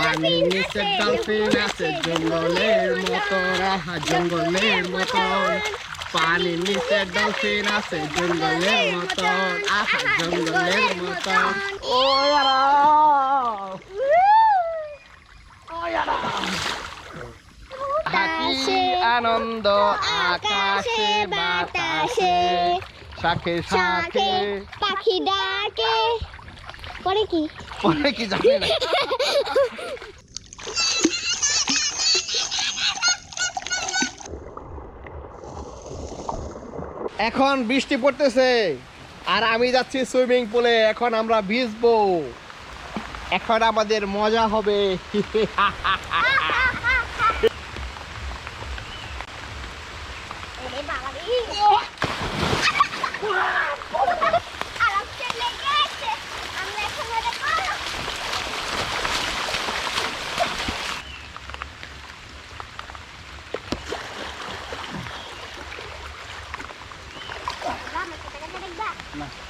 পানির নিচে ডলফিন আছে জঙ্গলের মতো আহা জঙ্গলের মতো। পানির নিচে ডলফিন আছে জঙ্গলের মতো আহা জঙ্গলের মতো। ও হাসি আনন্দ আকাশে বাতাসে। শাখে। শাখে পাখি ডাকে। পরে কি? পরে কি জানি না। এখন বৃষ্টি পড়তেছে। আর আমি যাচ্ছি সুইমিং পুলে এখন আমরা ভিজবো। এখন আমাদের মজা হবে। বাবা রে আরামসে লেগে আছে আমরা এখন মজা করব বাবা,